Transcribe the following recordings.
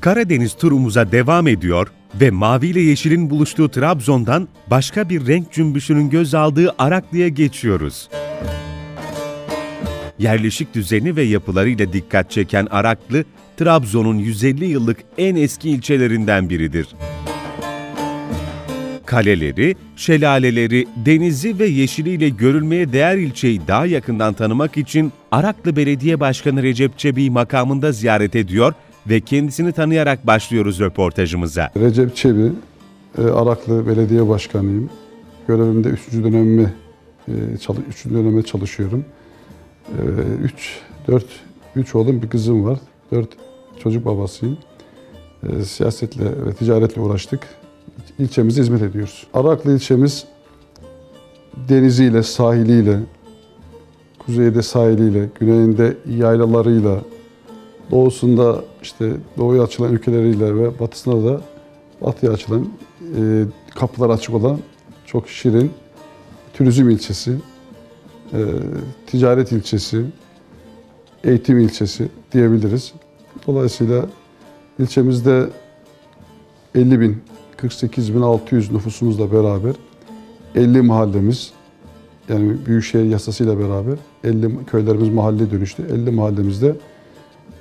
Karadeniz turumuza devam ediyor ve mavi ile yeşilin buluştuğu Trabzon'dan başka bir renk cümbüşünün göz aldığı Araklı'ya geçiyoruz. Yerleşik düzeni ve yapılarıyla dikkat çeken Araklı, Trabzon'un 150 yıllık en eski ilçelerinden biridir. Kaleleri, şelaleleri, denizi ve yeşiliyle görülmeye değer ilçeyi daha yakından tanımak için Araklı Belediye Başkanı Recep Çebi'yi makamında ziyaret ediyor ve kendisini tanıyarak başlıyoruz röportajımıza. Recep Çebi, e, Araklı Belediye Başkanıyım. Görevimde 3. dönemimi 3. döneme çalışıyorum. 3 4 3 oğlum bir kızım var. 4 çocuk babasıyım. E, Siyasetle ve ticaretle uğraştık. İlçemize hizmet ediyoruz. Araklı ilçemiz deniziyle, sahiliyle, kuzeyde sahiliyle, güneyinde yaylalarıyla, doğusunda işte doğuya açılan ülkeleriyle ve batısında da batıya açılan e, kapılar açık olan çok şirin turizm ilçesi, e, ticaret ilçesi, eğitim ilçesi diyebiliriz. Dolayısıyla ilçemizde 50 bin, 48 bin 600 nüfusumuzla beraber 50 mahallemiz, yani Büyükşehir yasasıyla beraber 50 köylerimiz mahalle dönüştü. 50 mahallemizde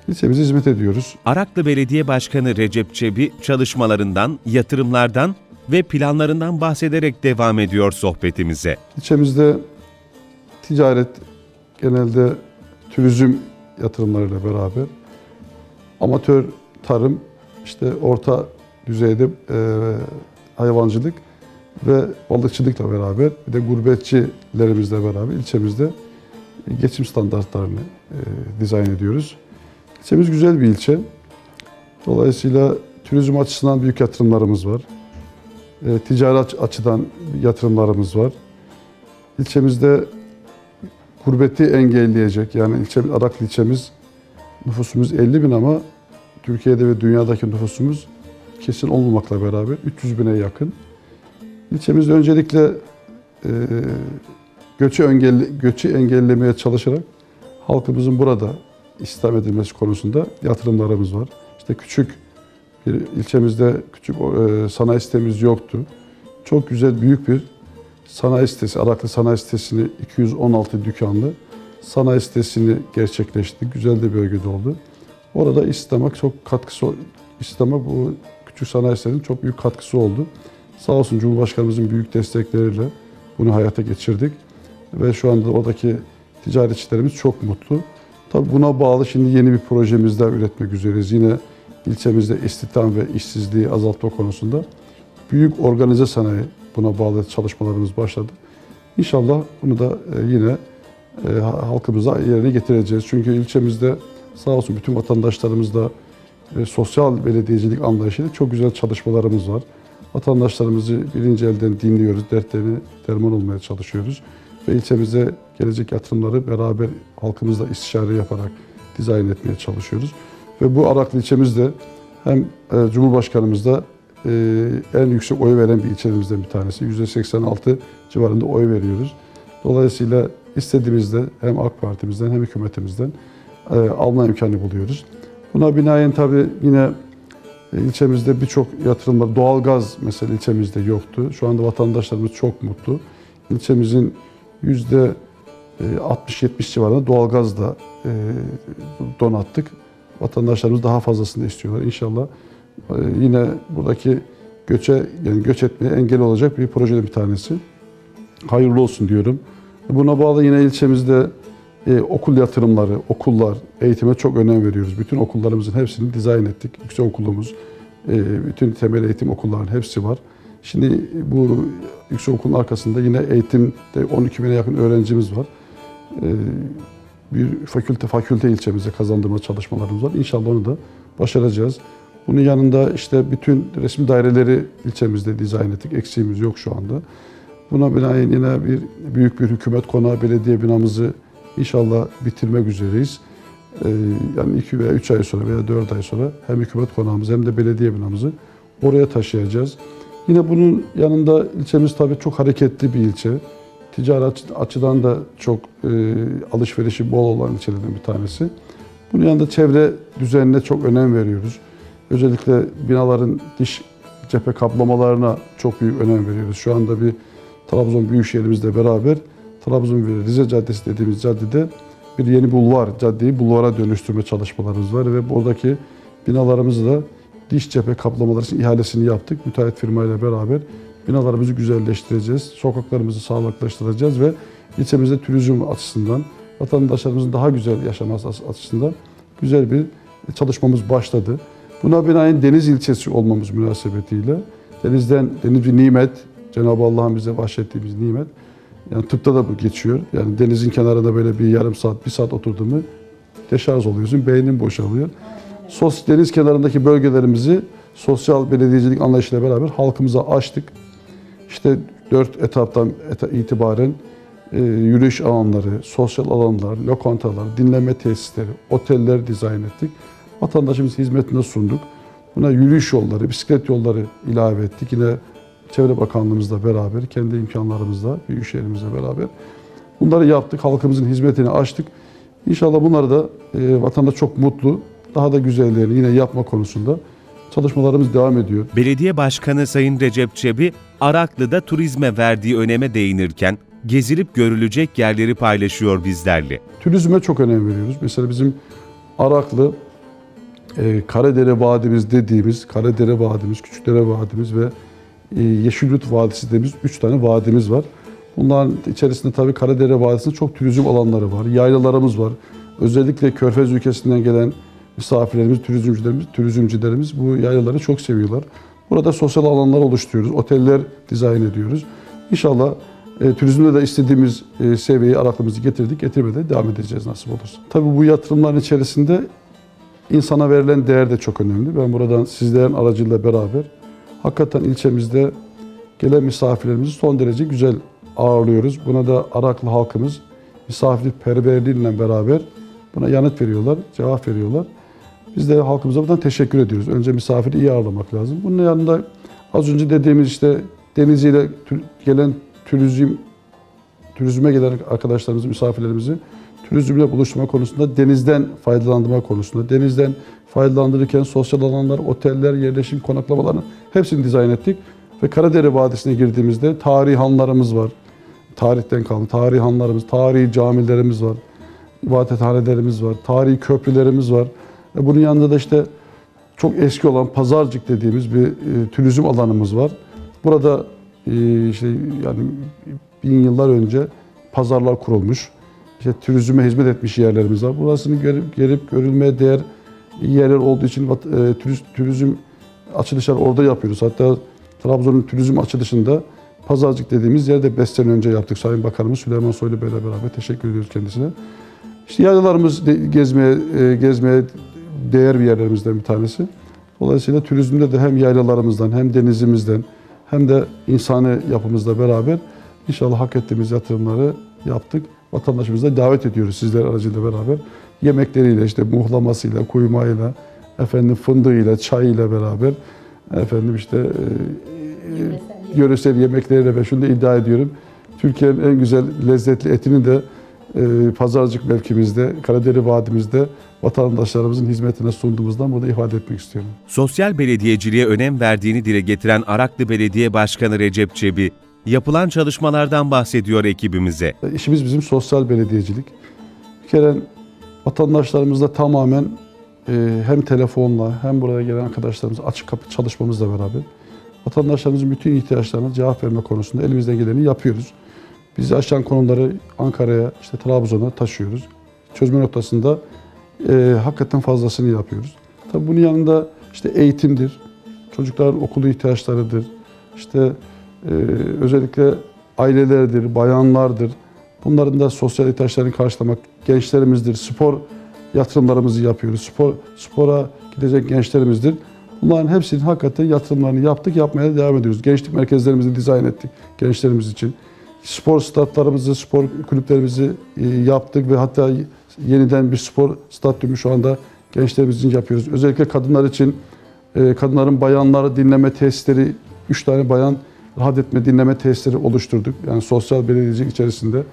ilçemize hizmet ediyoruz. Araklı Belediye Başkanı Recep Çebi çalışmalarından, yatırımlardan ve planlarından bahsederek devam ediyor sohbetimize. İlçemizde ticaret genelde turizm yatırımlarıyla beraber amatör tarım, işte orta düzeyde e, hayvancılık ve balıkçılıkla beraber bir de gurbetçilerimizle beraber ilçemizde geçim standartlarını e, dizayn ediyoruz. İlçemiz güzel bir ilçe. Dolayısıyla turizm açısından büyük yatırımlarımız var. E, ticari aç- açıdan yatırımlarımız var. İlçemizde gurbeti engelleyecek yani ilçe, Araklı ilçemiz nüfusumuz 50 bin ama Türkiye'de ve dünyadaki nüfusumuz kesin olmamakla beraber 300 bine yakın. İlçemizde öncelikle e, göçü, engelle, göçü engellemeye çalışarak halkımızın burada istihdam edilmesi konusunda yatırımlarımız var. İşte küçük bir ilçemizde küçük e, sanayi sitemiz yoktu. Çok güzel büyük bir sanayi sitesi, Araklı Sanayi Sitesi'ni 216 dükkanlı sanayi sitesini gerçekleştirdik. Güzel de bölgede oldu. Orada İslam'a çok katkısı, İslam'a bu küçük sanayi sitesinin çok büyük katkısı oldu. Sağ olsun Cumhurbaşkanımızın büyük destekleriyle bunu hayata geçirdik. Ve şu anda oradaki ticaretçilerimiz çok mutlu. Tabii buna bağlı şimdi yeni bir projemiz daha üretmek üzereyiz. Yine ilçemizde istihdam ve işsizliği azaltma konusunda büyük organize sanayi buna bağlı çalışmalarımız başladı. İnşallah bunu da e, yine e, halkımıza yerine getireceğiz. Çünkü ilçemizde sağ olsun bütün vatandaşlarımız da e, sosyal belediyecilik anlayışıyla çok güzel çalışmalarımız var. Vatandaşlarımızı birinci elden dinliyoruz, dertlerini derman olmaya çalışıyoruz. Ve ilçemize gelecek yatırımları beraber halkımızla istişare yaparak dizayn etmeye çalışıyoruz. Ve bu Araklı ilçemizde hem e, Cumhurbaşkanımız da e, en yüksek oy veren bir ilçelerimizden bir tanesi. %86 civarında oy veriyoruz. Dolayısıyla istediğimizde hem AK Parti'mizden hem hükümetimizden e, alma imkanı buluyoruz. Buna binaen tabii yine ilçemizde birçok yatırımlar, doğalgaz mesela ilçemizde yoktu. Şu anda vatandaşlarımız çok mutlu. İlçemizin yüzde 60-70 civarında doğalgaz da e, donattık. Vatandaşlarımız daha fazlasını istiyorlar. İnşallah e, yine buradaki göçe yani göç etmeye engel olacak bir projede bir tanesi. Hayırlı olsun diyorum. Buna bağlı yine ilçemizde e, okul yatırımları, okullar, eğitime çok önem veriyoruz. Bütün okullarımızın hepsini dizayn ettik. Yüksek okulumuz, e, bütün temel eğitim okullarının hepsi var. Şimdi bu yüksek okulun arkasında yine eğitimde 12 bine yakın öğrencimiz var. E, bir fakülte fakülte ilçemize kazandırma çalışmalarımız var. İnşallah onu da başaracağız. Bunun yanında işte bütün resmi daireleri ilçemizde dizayn ettik. Eksiğimiz yok şu anda. Buna binaen yine bir büyük bir hükümet konağı belediye binamızı inşallah bitirmek üzereyiz. Ee, yani 2 veya 3 ay sonra veya 4 ay sonra hem hükümet konağımızı hem de belediye binamızı oraya taşıyacağız. Yine bunun yanında ilçemiz tabii çok hareketli bir ilçe. Ticari açı- açıdan da çok e, alışverişi bol olan ilçelerden bir tanesi. Bunun yanında çevre düzenine çok önem veriyoruz. Özellikle binaların diş cephe kaplamalarına çok büyük önem veriyoruz. Şu anda bir Trabzon Büyükşehirimizle beraber Trabzon ve Rize Caddesi dediğimiz caddede bir yeni bulvar, caddeyi bulvara dönüştürme çalışmalarımız var ve buradaki binalarımızı da diş cephe kaplamaları için ihalesini yaptık. Müteahhit firmayla beraber binalarımızı güzelleştireceğiz, sokaklarımızı sağlıklaştıracağız ve ilçemizde turizm açısından, vatandaşlarımızın daha güzel yaşaması açısından güzel bir çalışmamız başladı. Buna binaen deniz ilçesi olmamız münasebetiyle denizden deniz bir nimet, Cenab-ı Allah'ın bize bahşettiğimiz nimet. Yani tıpta da bu geçiyor. Yani denizin kenarında böyle bir yarım saat, bir saat oturduğunu mu deşarj oluyorsun, beynin boşalıyor. Sos, deniz kenarındaki bölgelerimizi sosyal belediyecilik anlayışıyla beraber halkımıza açtık. İşte dört etaptan eta- itibaren e, yürüyüş alanları, sosyal alanlar, lokantalar, dinleme tesisleri, oteller dizayn ettik. Vatandaşımız hizmetine sunduk. Buna yürüyüş yolları, bisiklet yolları ilave ettik. Yine Çevre Bakanlığımızla beraber, kendi imkanlarımızla, Büyükşehirimizle beraber bunları yaptık. Halkımızın hizmetini açtık. İnşallah bunları da e, vatandaş çok mutlu, daha da güzellerini yine yapma konusunda çalışmalarımız devam ediyor. Belediye Başkanı Sayın Recep Çebi, Araklı'da turizme verdiği öneme değinirken, gezilip görülecek yerleri paylaşıyor bizlerle. Turizme çok önem veriyoruz. Mesela bizim Araklı, e, Karadere Vadimiz dediğimiz, Karadere Vadimiz, Küçükdere Vadimiz ve e, Yeşilyurt Vadisi dediğimiz 3 tane vadimiz var. Bunların içerisinde tabii Karadere Vadisi'nde çok turizm alanları var, yaylalarımız var. Özellikle Körfez ülkesinden gelen misafirlerimiz, turizmcilerimiz, turizmcilerimiz bu yaylaları çok seviyorlar. Burada sosyal alanlar oluşturuyoruz, oteller dizayn ediyoruz. İnşallah e, turizmde de istediğimiz e, seviyeyi araklığımızı getirdik, getirmeye de devam edeceğiz nasip olursa. Tabii bu yatırımların içerisinde insana verilen değer de çok önemli. Ben buradan sizlerin aracıyla beraber hakikaten ilçemizde gelen misafirlerimizi son derece güzel ağırlıyoruz. Buna da Araklı halkımız misafirperverliğiyle beraber buna yanıt veriyorlar, cevap veriyorlar. Biz de halkımıza buradan teşekkür ediyoruz. Önce misafiri iyi ağırlamak lazım. Bunun yanında az önce dediğimiz işte deniziyle gelen turizm turizme gelen arkadaşlarımızı, misafirlerimizi turizmle buluşturma konusunda, denizden faydalandırma konusunda, denizden faydalandırırken sosyal alanlar, oteller, yerleşim konaklamalarını hepsini dizayn ettik. Ve Karadere Vadisi'ne girdiğimizde tarihi hanlarımız var. Tarihten kalan tarihi hanlarımız, tarihi camilerimiz var. ibadethanelerimiz var, tarihi köprülerimiz var. E bunun yanında da işte çok eski olan Pazarcık dediğimiz bir e, turizm alanımız var. Burada e, işte yani bin yıllar önce pazarlar kurulmuş. İşte turizme hizmet etmiş yerlerimiz var. Burasını görüp, gelip görülmeye değer yerler olduğu için e, turizm, turizm açılışlar orada yapıyoruz. Hatta Trabzon'un turizm açılışında Pazarcık dediğimiz yerde 5 sene önce yaptık. Sayın Bakanımız Süleyman Soylu Bey'le beraber teşekkür ediyoruz kendisine. İşte yaylalarımız gezmeye gezmeye değer bir yerlerimizden bir tanesi. Dolayısıyla turizmde de hem yaylalarımızdan hem denizimizden hem de insani yapımızla beraber inşallah hak ettiğimiz yatırımları yaptık. Vatandaşımızı da davet ediyoruz sizler aracıyla beraber. Yemekleriyle işte muhlamasıyla, kuymayla, efendim fındığıyla, çayıyla beraber efendim işte e, e, yöresel yemekleriyle ve şunu da iddia ediyorum. Türkiye'nin en güzel lezzetli etini de Pazarcık mevkimizde, Karadere Vadimizde vatandaşlarımızın hizmetine sunduğumuzdan burada ifade etmek istiyorum. Sosyal belediyeciliğe önem verdiğini dile getiren Araklı Belediye Başkanı Recep Çebi, yapılan çalışmalardan bahsediyor ekibimize. İşimiz bizim sosyal belediyecilik. Bir kere vatandaşlarımızla tamamen e, hem telefonla hem buraya gelen arkadaşlarımız açık kapı çalışmamızla beraber vatandaşlarımızın bütün ihtiyaçlarına cevap verme konusunda elimizden geleni yapıyoruz. Bizi aşan konuları Ankara'ya, işte Trabzon'a taşıyoruz. Çözme noktasında e, hakikaten fazlasını yapıyoruz. Tabii bunun yanında işte eğitimdir, çocukların okulu ihtiyaçlarıdır, işte e, özellikle ailelerdir, bayanlardır. Bunların da sosyal ihtiyaçlarını karşılamak, gençlerimizdir, spor yatırımlarımızı yapıyoruz. Spor spora gidecek gençlerimizdir. Bunların hepsinin hakikaten yatırımlarını yaptık, yapmaya devam ediyoruz. Gençlik merkezlerimizi dizayn ettik gençlerimiz için. Spor statlarımızı, spor kulüplerimizi e, yaptık ve hatta yeniden bir spor stadyumu şu anda gençlerimiz yapıyoruz. Özellikle kadınlar için e, kadınların bayanları dinleme tesisleri, 3 tane bayan rahat etme dinleme tesisleri oluşturduk. Yani sosyal belediyecilik içerisinde.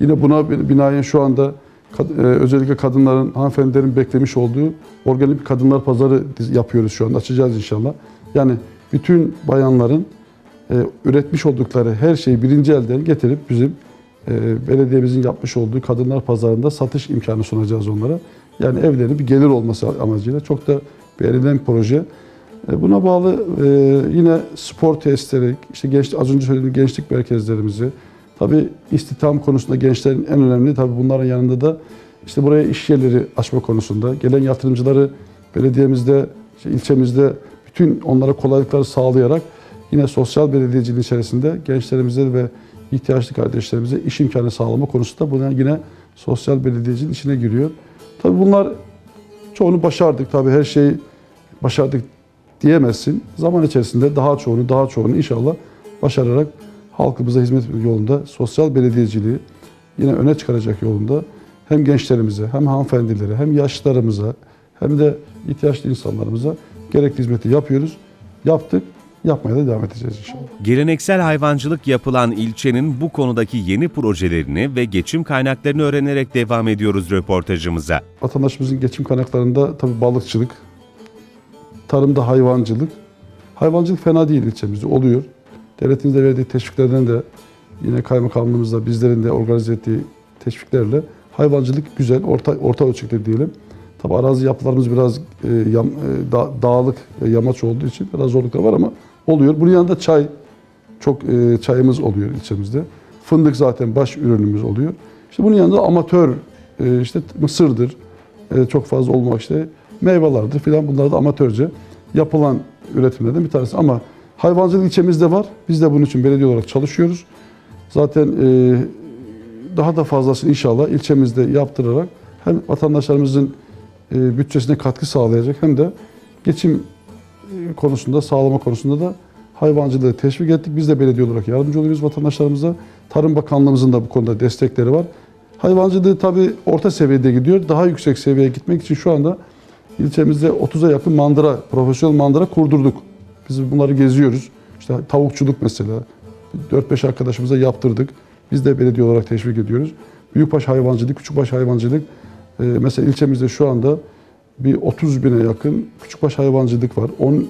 Yine buna binaen şu anda e, özellikle kadınların, hanımefendilerin beklemiş olduğu organik kadınlar pazarı yapıyoruz şu anda. Açacağız inşallah. Yani bütün bayanların üretmiş oldukları her şeyi birinci elden getirip bizim e, belediyemizin yapmış olduğu kadınlar pazarında satış imkanı sunacağız onlara. Yani evlerinin bir gelir olması amacıyla çok da beğenilen proje. E, Buna bağlı e, yine spor testleri, işte genç, az önce söylediğim gençlik merkezlerimizi, tabii istihdam konusunda gençlerin en önemli, tabii bunların yanında da işte buraya iş yerleri açma konusunda, gelen yatırımcıları belediyemizde, işte ilçemizde bütün onlara kolaylıkları sağlayarak yine sosyal belediyeciliğin içerisinde gençlerimize ve ihtiyaçlı kardeşlerimize iş imkanı sağlama konusunda buna yine sosyal belediyeciliğin içine giriyor. Tabii bunlar çoğunu başardık. Tabii her şeyi başardık diyemezsin. Zaman içerisinde daha çoğunu, daha çoğunu inşallah başararak halkımıza hizmet yolunda sosyal belediyeciliği yine öne çıkaracak yolunda hem gençlerimize, hem hanımefendilere, hem yaşlılarımıza, hem de ihtiyaçlı insanlarımıza gerekli hizmeti yapıyoruz. Yaptık, yapmaya da devam edeceğiz inşallah. Geleneksel hayvancılık yapılan ilçenin bu konudaki yeni projelerini ve geçim kaynaklarını öğrenerek devam ediyoruz röportajımıza. Vatandaşımızın geçim kaynaklarında tabii balıkçılık, tarımda hayvancılık. Hayvancılık fena değil ilçemizde oluyor. Devletin de verdiği teşviklerden de yine kaymakamlığımızla bizlerin de organize ettiği teşviklerle hayvancılık güzel, orta orta ölçekte diyelim. Tabii arazi yapılarımız biraz e, yam- e, da- dağlık, e, yamaç olduğu için biraz zorluklar var ama oluyor. Bunun yanında çay, çok e, çayımız oluyor ilçemizde. Fındık zaten baş ürünümüz oluyor. İşte bunun yanında amatör e, işte mısırdır, e, çok fazla olmak işte meyvelerdir filan bunlar da amatörce yapılan üretimlerden bir tanesi. Ama hayvancılık ilçemizde var. Biz de bunun için belediye olarak çalışıyoruz. Zaten e, daha da fazlasını inşallah ilçemizde yaptırarak hem vatandaşlarımızın bütçesine katkı sağlayacak hem de geçim e, konusunda, sağlama konusunda da hayvancılığı teşvik ettik. Biz de belediye olarak yardımcı oluyoruz vatandaşlarımıza. Tarım Bakanlığımızın da bu konuda destekleri var. Hayvancılığı tabii orta seviyede gidiyor. Daha yüksek seviyeye gitmek için şu anda ilçemizde 30'a yakın mandıra, profesyonel mandıra kurdurduk. Biz bunları geziyoruz. İşte tavukçuluk mesela. 4-5 arkadaşımıza yaptırdık. Biz de belediye olarak teşvik ediyoruz. Büyükbaş hayvancılık, küçükbaş hayvancılık. E, mesela ilçemizde şu anda bir 30 bine yakın küçükbaş hayvancılık var. 10, e,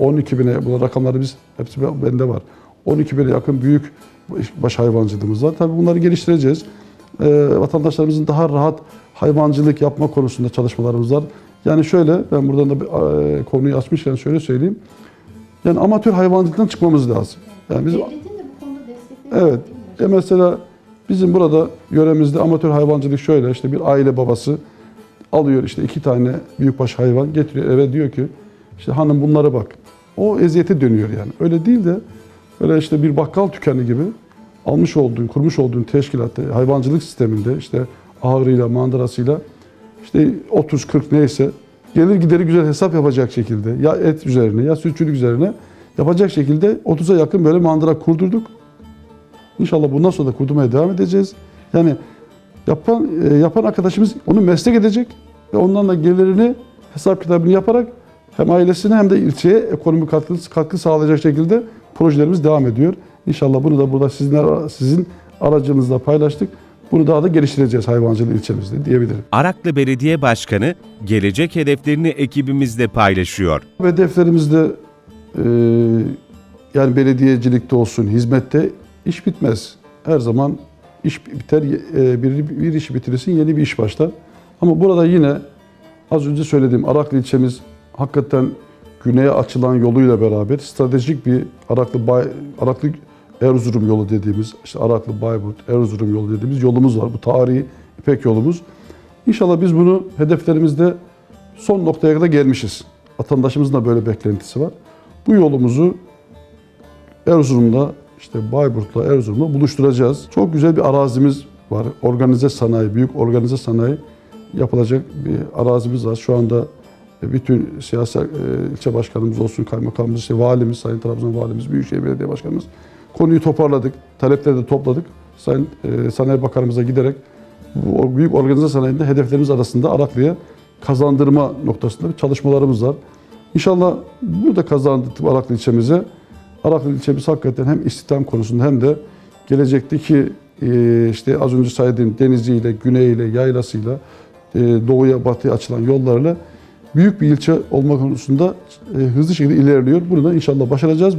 12 bine, bu rakamları biz, hepsi bende var. 12 bine yakın büyük baş hayvancılığımız var. Tabii bunları geliştireceğiz. E, vatandaşlarımızın daha rahat hayvancılık yapma konusunda çalışmalarımız var. Yani şöyle, ben buradan da bir, e, konuyu açmışken şöyle söyleyeyim. Yani amatör hayvancılıktan çıkmamız lazım. Yani biz Devletin de bu konuda destekleri var Evet. mi? E mesela bizim burada yöremizde amatör hayvancılık şöyle işte bir aile babası alıyor işte iki tane büyükbaş hayvan getiriyor eve diyor ki işte hanım bunlara bak. O eziyete dönüyor yani. Öyle değil de öyle işte bir bakkal dükkanı gibi almış olduğun, kurmuş olduğun teşkilatta hayvancılık sisteminde işte ahırıyla, mandırasıyla işte 30-40 neyse gelir gideri güzel hesap yapacak şekilde ya et üzerine ya sütçülük üzerine yapacak şekilde 30'a yakın böyle mandıra kurdurduk. İnşallah bundan sonra da kurdurmaya devam edeceğiz. Yani yapan e, yapan arkadaşımız onu meslek edecek ve ondan da gelirini hesap kitabını yaparak hem ailesine hem de ilçeye ekonomik katkı, katkı sağlayacak şekilde projelerimiz devam ediyor. İnşallah bunu da burada sizin, sizin aracınızla paylaştık. Bunu daha da geliştireceğiz hayvancılık ilçemizde diyebilirim. Araklı Belediye Başkanı gelecek hedeflerini ekibimizle paylaşıyor. Hedeflerimizde e, yani belediyecilikte olsun, hizmette iş bitmez. Her zaman iş biter, e, bir, bir iş bitirirsin yeni bir iş başlar. Ama burada yine az önce söylediğim Araklı ilçemiz hakikaten güneye açılan yoluyla beraber stratejik bir Araklı Bay, Araklı Erzurum yolu dediğimiz, işte Araklı Bayburt Erzurum yolu dediğimiz yolumuz var. Bu tarihi İpek yolumuz. İnşallah biz bunu hedeflerimizde son noktaya kadar gelmişiz. Vatandaşımızın da böyle beklentisi var. Bu yolumuzu Erzurum'da işte Bayburt'la Erzurum'la buluşturacağız. Çok güzel bir arazimiz var. Organize sanayi, büyük organize sanayi yapılacak bir arazimiz var. Şu anda bütün siyasi e, ilçe başkanımız olsun, kaymakamımız, işte valimiz, Sayın Trabzon valimiz, Büyükşehir Belediye Başkanımız konuyu toparladık. Talepleri de topladık. Sayın e, Sanayi Bakanımıza giderek bu büyük organize sanayinde hedeflerimiz arasında Araklı'ya kazandırma noktasında bir çalışmalarımız var. İnşallah burada kazandırdık Araklı ilçemize. Araklı ilçemiz hakikaten hem istihdam konusunda hem de gelecekteki e, işte az önce saydığım deniziyle, güneyiyle, yaylasıyla, e, doğuya, batıya açılan yollarla büyük bir ilçe olma konusunda e, hızlı şekilde ilerliyor. Bunu da inşallah başaracağız.